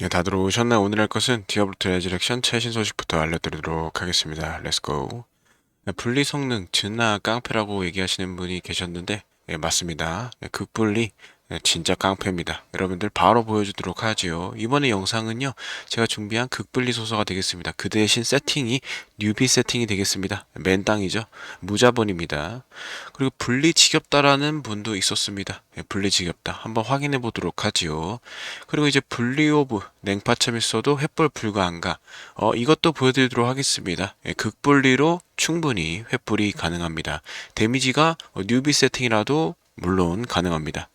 예, 다들 오셨나? 오늘 할 것은 디아블로 레지렉션 최신 소식부터 알려드리도록 하겠습니다. 렛츠고. 네, 분리 성능 진나 깡패라고 얘기하시는 분이 계셨는데 예, 맞습니다. 예, 극분리 예, 진짜 깡패입니다. 여러분들 바로 보여주도록 하지요. 이번에 영상은요 제가 준비한 극분리 소서가 되겠습니다. 그 대신 세팅이 뉴비 세팅이 되겠습니다. 맨땅이죠. 무자본입니다. 그리고 분리 지겹다라는 분도 있었습니다. 예, 분리 지겹다. 한번 확인해 보도록 하지요. 그리고 이제 분리 오브 냉파참 있어도 횃불 불가한가. 어, 이것도 보여드리도록 하겠습니다. 예, 극분리로 충분히 횃불이 가능합니다. 데미지가 어, 뉴비 세팅이라도 물론 가능합니다.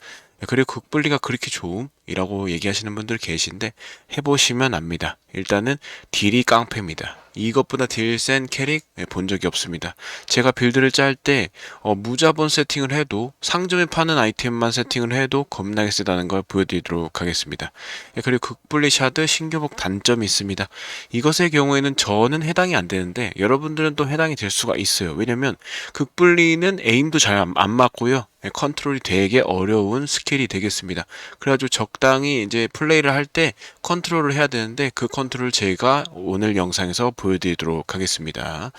예, 그리고 극분리가 그렇게 좋음이라고 얘기하시는 분들 계신데 해보시면 압니다. 일단은 딜이 깡패입니다. 이것보다 딜 센 캐릭 예, 본 적이 없습니다. 제가 빌드를 짤때 어, 무자본 세팅을 해도 상점에 파는 아이템만 세팅을 해도 겁나게 세다는 걸 보여드리도록 하겠습니다. 예, 그리고 극분리 샤드 신교복 단점이 있습니다. 이것의 경우에는 저는 해당이 안 되는데 여러분들은 또 해당이 될 수가 있어요. 왜냐면 극분리는 에임도 잘 안 맞고요. 예, 컨트롤이 되게 어려운 스킬이 되겠습니다. 그래가지고 적당히 이제 플레이를 할 때 컨트롤을 해야 되는데 그 컨트롤 제가 오늘 영상에서 보여드리도록 하겠습니다.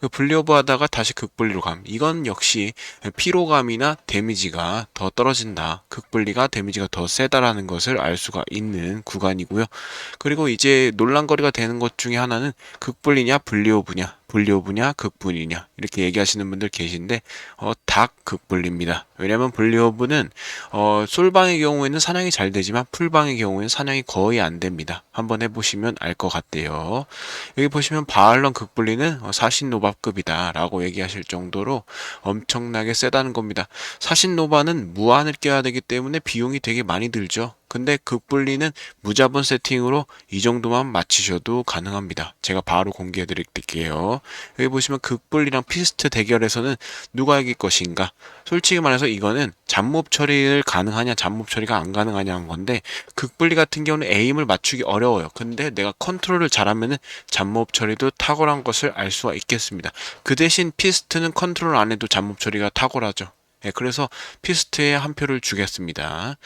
그 분리오버 하다가 다시 극분리로 감. 이건 역시 피로감이나 데미지가 더 떨어진다. 극분리가 데미지가 더 세다라는 것을 알 수가 있는 구간이고요. 그리고 이제 논란거리가 되는 것 중에 하나는 극분리냐 분리오브냐 분리오브냐 극분이냐 이렇게 얘기하시는 분들 계신데 어, 닭 극분리입니다. 왜냐하면 분리오브는 어, 솔방의 경우에는 사냥이 잘 되지만 풀방의 경우에는 사냥이 거의 안 됩니다. 한번 해보시면 알 것 같대요. 여기 보시면 바알런 극분리는 어, 사신노바급이다 라고 얘기하실 정도로 엄청나게 세다는 겁니다. 사신노바는 무한을 껴야 되기 때문에 비용이 되게 많이 들죠. 근데 극분리는 무자본 세팅으로 이 정도만 맞추셔도 가능합니다. 제가 바로 공개해 드릴게요. 여기 보시면 극분리랑 피스트 대결에서는 누가 이길 것인가? 솔직히 말해서 이거는 잡몹 처리를 가능하냐, 잡몹 처리가 안 가능하냐 한 건데 극분리 같은 경우는 에임을 맞추기 어려워요. 근데 내가 컨트롤을 잘하면은 잡몹 처리도 탁월한 것을 알 수가 있겠습니다. 그 대신 피스트는 컨트롤 안 해도 잡몹 처리가 탁월하죠. 예, 그래서 피스트에 한 표를 주겠습니다.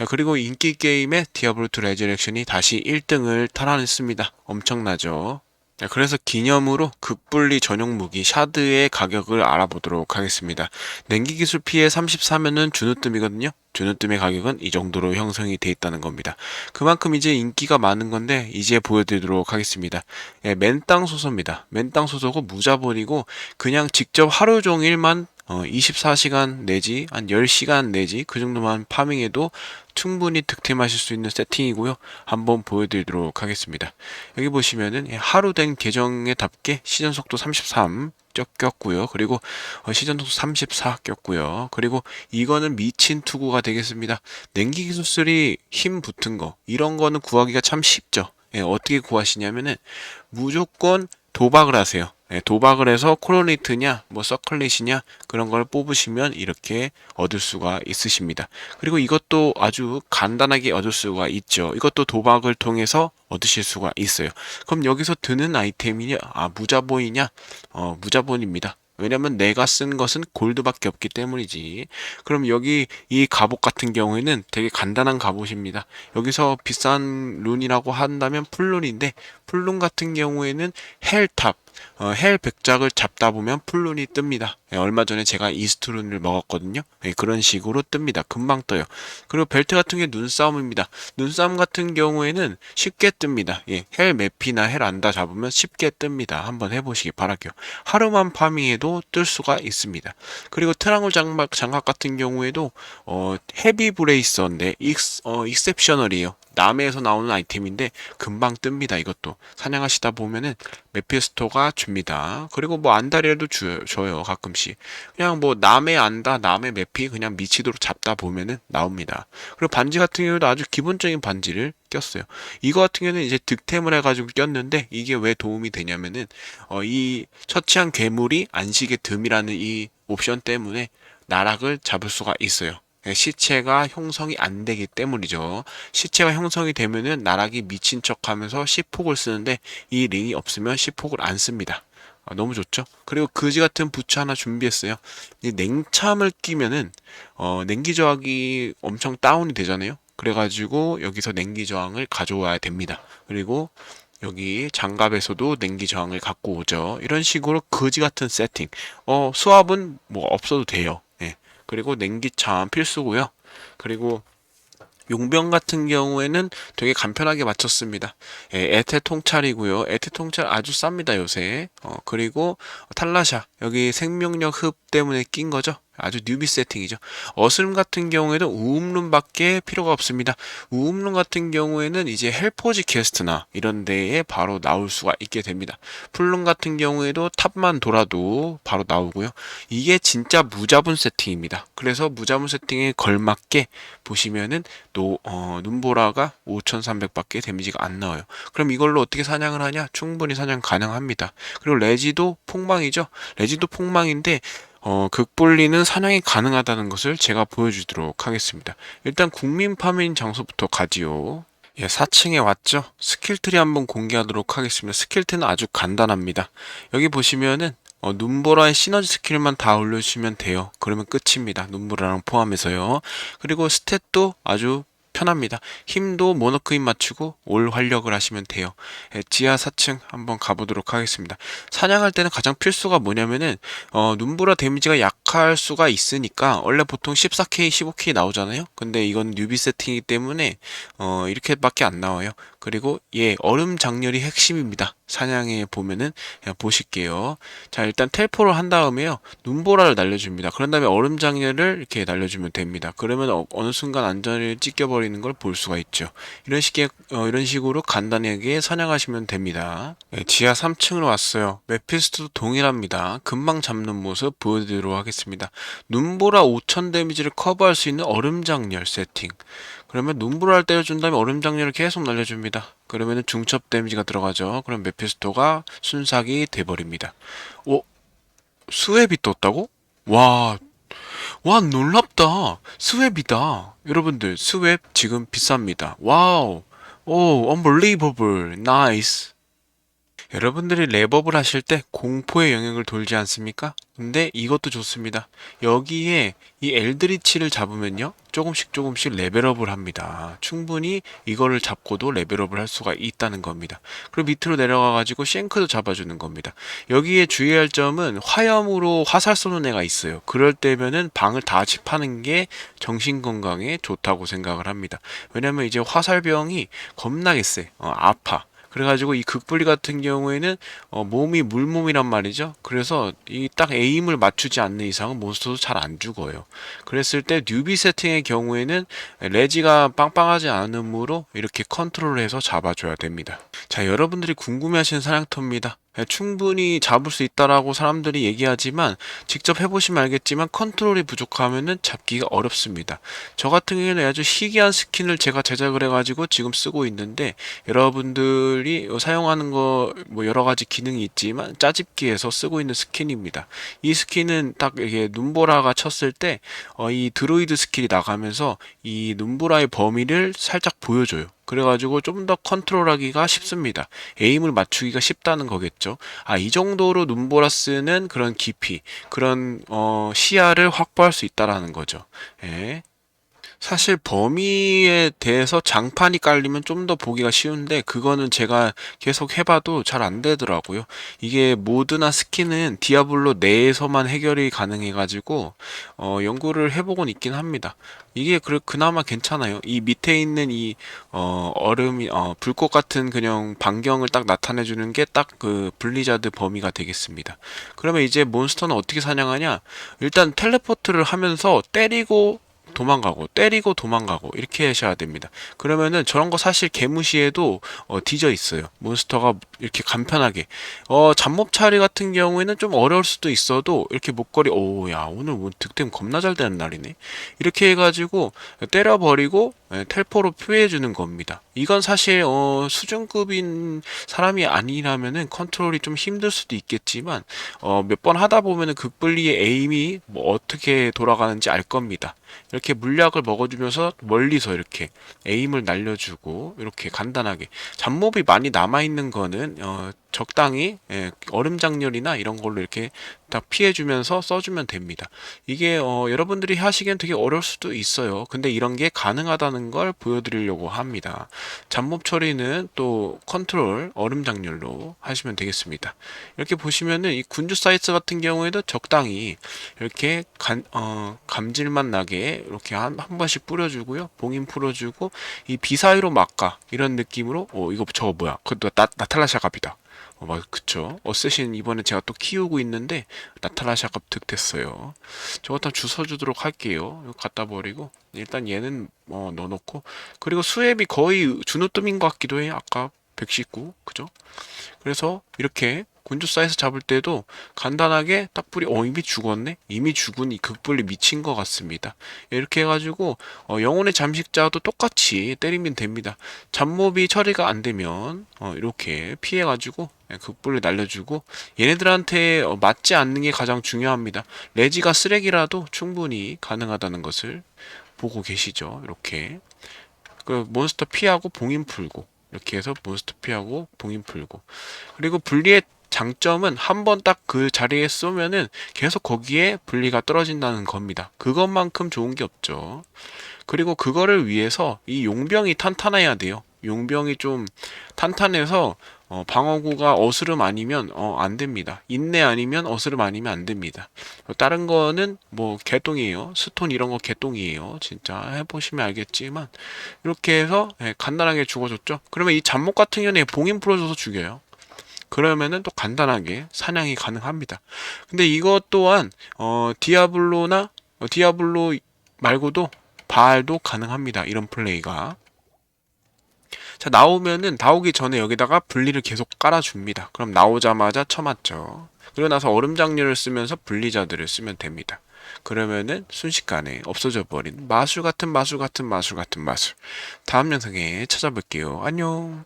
예, 그리고 인기 게임의 디아블로2 레저렉션이 다시 1등을 탈환했습니다. 엄청나죠? 네, 그래서 기념으로 극분리 전용 무기 샤드의 가격을 알아보도록 하겠습니다. 냉기 기술 피해 34면은 주누뜸이거든요. 주누뜸의 가격은 이 정도로 형성이 돼 있다는 겁니다. 그만큼 이제 인기가 많은 건데 이제 보여드리도록 하겠습니다. 예, 맨땅 소소입니다. 맨땅 소소고 무자본이고 그냥 직접 하루 종일만 어, 24시간 내지 한 10시간 내지 그 정도만 파밍해도 충분히 득템하실 수 있는 세팅이고요. 한번 보여드리도록 하겠습니다. 여기 보시면은 하루 된 계정에 답게 시전 속도 33 꼈고요. 그리고 어, 시전 속도 34 꼈고요. 그리고 이거는 미친 투구가 되겠습니다. 냉기 기술 3힘 붙은 거 이런 거는 구하기가 참 쉽죠. 예, 어떻게 구하시냐면은 무조건 도박을 하세요. 예, 도박을 해서 코로네이트냐, 뭐 서클릿이냐 그런 걸 뽑으시면 이렇게 얻을 수가 있으십니다. 그리고 이것도 아주 간단하게 얻을 수가 있죠. 이것도 도박을 통해서 얻으실 수가 있어요. 그럼 여기서 드는 아이템이냐, 아 무자본이냐, 어 무자본입니다. 왜냐면 내가 쓴 것은 골드밖에 없기 때문이지. 그럼 여기 이 갑옷 같은 경우에는 되게 간단한 갑옷입니다. 여기서 비싼 룬이라고 한다면 풀룬인데 풀룬 같은 경우에는 헬탑 어, 헬 백작을 잡다 보면 풀룬이 뜹니다. 예, 얼마 전에 제가 이스트룬을 먹었거든요. 예, 그런 식으로 뜹니다. 금방 떠요. 그리고 벨트 같은 게 눈싸움입니다. 눈싸움 같은 경우에는 쉽게 뜹니다. 예, 헬 맵이나 헬 안다 잡으면 쉽게 뜨입니다. 한번 해보시기 바랄게요. 하루만 파밍해도 뜰 수가 있습니다. 그리고 트랑울 장막, 장갑 같은 경우에도 어, 헤비 브레이서인데 익스, 어, 익셉셔널이에요. 남해에서 나오는 아이템인데 금방 뜹니다. 이것도 사냥하시다 보면은 메피스토가 줍니다. 그리고 뭐 안달이라도 주, 줘요 가끔씩. 그냥 뭐 남해 안다, 남해 메피 그냥 미치도록 잡다 보면은 나옵니다. 그리고 반지 같은 경우도 아주 기본적인 반지를 꼈어요. 이거 같은 경우는 이제 득템을 해가지고 꼈는데 이게 왜 도움이 되냐면은 어, 이 처치한 괴물이 안식의 듬이라는 이 옵션 때문에 나락을 잡을 수가 있어요. 예, 시체가 형성이 안 되기 때문이죠. 시체가 형성이 되면은 나락이 미친 척 하면서 시폭을 쓰는데 이 링이 없으면 시폭을 안 씁니다. 아, 너무 좋죠? 그리고 그지 같은 부츠 하나 준비했어요. 이 냉참을 끼면은 어, 냉기 저하기 엄청 다운이 되잖아요. 그래가지고 여기서 냉기 저항을 가져와야 됩니다. 그리고 여기 장갑에서도 냉기 저항을 갖고 오죠. 이런 식으로 거지 같은 세팅. 어, 수압은 뭐 없어도 돼요. 예. 그리고 냉기 저항 필수고요. 그리고 용병 같은 경우에는 되게 간편하게 맞췄습니다. 예, 에테 통찰이고요. 에테 통찰 아주 쌉니다 요새. 어, 그리고 탈라샤 여기 생명력 흡 때문에 낀 거죠. 아주 뉴비 세팅이죠. 어스름 같은 경우에는 우음룸밖에 필요가 없습니다. 우음룸 같은 경우에는 이제 헬포지 게스트나 이런 데에 바로 나올 수가 있게 됩니다. 풀룸 같은 경우에도 탑만 돌아도 바로 나오고요. 이게 진짜 무자분 세팅입니다. 그래서 무자분 세팅에 걸맞게 보시면은 노, 어, 눈보라가 5300밖에 데미지가 안 나와요. 그럼 이걸로 어떻게 사냥을 하냐? 충분히 사냥 가능합니다. 그리고 레지도 폭망이죠. 레지도 폭망인데 어, 극불리는 사냥이 가능하다는 것을 제가 보여주도록 하겠습니다. 일단 국민 파밍 장소부터 가지요. 예, 4층에 왔죠? 스킬트리 한번 공개하도록 하겠습니다. 스킬트는 아주 간단합니다. 여기 보시면은 어, 눈보라의 시너지 스킬만 다 올려주시면 돼요. 그러면 끝입니다. 눈보라랑 포함해서요. 그리고 스탯도 아주 편합니다. 힘도 모노크인 맞추고 올 활력을 하시면 돼요. 예, 지하 4층 한번 가보도록 하겠습니다. 사냥할 때는 가장 필수가 뭐냐면은 어, 눈보라 데미지가 약할 수가 있으니까 원래 보통 14K, 15K 나오잖아요. 근데 이건 뉴비 세팅이기 때문에 어, 이렇게밖에 안 나와요. 그리고 예 얼음 장렬이 핵심입니다. 사냥에 보면은 보실게요. 자 일단 텔포를 한 다음에요 눈보라를 날려줍니다. 그런 다음에 얼음 장렬을 이렇게 날려주면 됩니다. 그러면 어, 느 순간 안전을 찢겨버리는 걸 볼 수가 있죠. 이런 식의 어, 이런 식으로 간단하게 사냥하시면 됩니다. 예, 지하 3층으로 왔어요. 메피스트도 동일합니다. 금방 잡는 모습 보여드리도록 하겠습니다. 눈보라 5000 데미지를 커버할 수 있는 얼음 장렬 세팅. 그러면 눈보라를 때려준 다음에 얼음 장렬을 계속 날려줍니다. 그러면 중첩 데미지가 들어가죠. 그럼 메피스토가 순삭이 돼버립니다. 오, 스웹이 떴다고? 와, 와, 놀랍다. 스웹이다. 여러분들, 스웹 지금 비쌉니다. 와우. 오, unbelievable. nice. 여러분들이 랩업을 하실 때 공포의 영역을 돌지 않습니까? 근데 이것도 좋습니다. 여기에 이 엘드리치를 잡으면요. 조금씩 조금씩 레벨업을 합니다. 충분히 이거를 잡고도 레벨업을 할 수가 있다는 겁니다. 그리고 밑으로 내려가 가지고 쉔크도 잡아주는 겁니다. 여기에 주의할 점은 화염으로 화살 쏘는 애가 있어요. 그럴 때면은 방을 다 집하는 게 정신 건강에 좋다고 생각을 합니다. 왜냐면 이제 화살병이 겁나게 세. 어, 아파. 그래가지고 이 극불리 같은 경우에는 어, 몸이 물몸이란 말이죠. 그래서 이 딱 에임을 맞추지 않는 이상은 몬스터도 잘 안 죽어요. 그랬을 때 뉴비 세팅의 경우에는 레지가 빵빵하지 않으므로 이렇게 컨트롤해서 잡아줘야 됩니다. 자, 여러분들이 궁금해하시는 사냥터입니다. 예, 충분히 잡을 수 있다라고 사람들이 얘기하지만 직접 해보시면 알겠지만 컨트롤이 부족하면은 잡기가 어렵습니다. 저 같은 경우에는 아주 희귀한 스킨을 제가 제작을 해가지고 지금 쓰고 있는데 여러분들이 사용하는 거 뭐 여러 가지 기능이 있지만 짜집기에서 쓰고 있는 스킨입니다. 이 스킨은 딱 이게 눈보라가 쳤을 때이 어, 드로이드 스킬이 나가면서 이 눈보라의 범위를 살짝 보여줘요. 그래가지고 좀 더 컨트롤하기가 쉽습니다. 에임을 맞추기가 쉽다는 거겠죠. 아, 이 정도로 눈보라스는 그런 깊이, 그런 어, 시야를 확보할 수 있다라는 거죠. 예. 사실 범위에 대해서 장판이 깔리면 좀 더 보기가 쉬운데 그거는 제가 계속 해봐도 잘 안 되더라고요. 이게 모드나 스킨은 디아블로 내에서만 해결이 가능해가지고 어, 연구를 해보곤 있긴 합니다. 이게 그, 그나마 괜찮아요. 이 밑에 있는 이 어, 얼음이 어, 불꽃 같은 그냥 반경을 딱 나타내주는 게 딱 그 블리자드 범위가 되겠습니다. 그러면 이제 몬스터는 어떻게 사냥하냐? 일단 텔레포트를 하면서 때리고 도망가고 때리고 도망가고 이렇게 하셔야 됩니다. 그러면은 저런 거 사실 개무시해도 어, 뒤져 있어요. 몬스터가 이렇게 간편하게 어, 잡몹 차리 같은 경우에는 좀 어려울 수도 있어도 이렇게 목걸이 오야 오늘 뭐 득템 겁나 잘 되는 날이네 이렇게 해가지고 때려버리고 예, 텔포로 표해주는 겁니다. 이건 사실 어, 수준급인 사람이 아니라면은 컨트롤이 좀 힘들 수도 있겠지만 어, 몇 번 하다 보면은 극불리의 에임이 뭐 어떻게 돌아가는지 알 겁니다. 이렇게 물약을 먹어주면서 멀리서 이렇게 에임을 날려주고 이렇게 간단하게. 잡몹이 많이 남아 있는 거는 어, 적당히 예, 얼음 장렬이나 이런 걸로 이렇게 딱 피해주면서 써주면 됩니다. 이게 어, 여러분들이 하시기엔 되게 어려울 수도 있어요. 근데 이런 게 가능하다는 걸 보여드리려고 합니다. 잡몹 처리는 또 컨트롤 얼음 장렬로 하시면 되겠습니다. 이렇게 보시면은 이 군주 사이트 같은 경우에도 적당히 이렇게 간, 어, 감질만 나게 이렇게 한, 한 번씩 뿌려주고요. 봉인 풀어주고 이 비사이로 막가 이런 느낌으로 어 이거 저거 뭐야? 그것도 나, 나탈라샤 갑이다. 어, 맞, 그쵸. 어쌔신 이번에 제가 또 키우고 있는데 갑 득됐어요. 저것 다 주워 주도록 할게요. 이거 갖다 버리고 일단 얘는 어, 넣어놓고 그리고 수앱이 거의 준우뜸인 것 같기도 해. 아까 119 그죠? 그래서 이렇게 군주 사이즈 잡을 때도 간단하게 딱 뿌리 어 이미 죽었네? 이미 죽은 이 극불이 미친 것 같습니다. 이렇게 해가지고 어, 영혼의 잠식자도 똑같이 때리면 됩니다. 잡몹이 처리가 안 되면 어, 이렇게 피해가지고 예, 극불을 날려주고 얘네들한테 어, 맞지 않는 게 가장 중요합니다. 레지가 쓰레기라도 충분히 가능하다는 것을 보고 계시죠? 이렇게. 그 몬스터 피하고 봉인 풀고 이렇게 해서 몬스터 피하고 봉인 풀고. 그리고 분리의 장점은 한 번 딱 그 자리에 쏘면은 계속 거기에 분리가 떨어진다는 겁니다. 그것만큼 좋은 게 없죠. 그리고 그거를 위해서 이 용병이 탄탄해야 돼요. 용병이 좀 탄탄해서 어, 방어구가 어스름 아니면 어, 안 됩니다. 인내 아니면 어스름 아니면 안 됩니다. 어, 다른 거는 뭐 개똥이에요. 스톤 이런 거 개똥이에요. 진짜 해보시면 알겠지만 이렇게 해서 예, 간단하게 죽어줬죠. 그러면 이 잡목 같은 경우에 봉인 풀어줘서 죽여요. 그러면은 또 간단하게 사냥이 가능합니다. 근데 이것 또한 어, 디아블로나 어, 디아블로 말고도 바알도 가능합니다. 이런 플레이가. 자, 나오면은 나오기 전에 여기다가 분리를 계속 깔아줍니다. 그럼 나오자마자 쳐맞죠. 그리고 나서 얼음 장류를 쓰면서 분리자들을 쓰면 됩니다. 그러면은 순식간에 없어져 버린 마술 같은 마술 같은 마술 같은 마술. 다음 영상에 찾아볼게요. 안녕.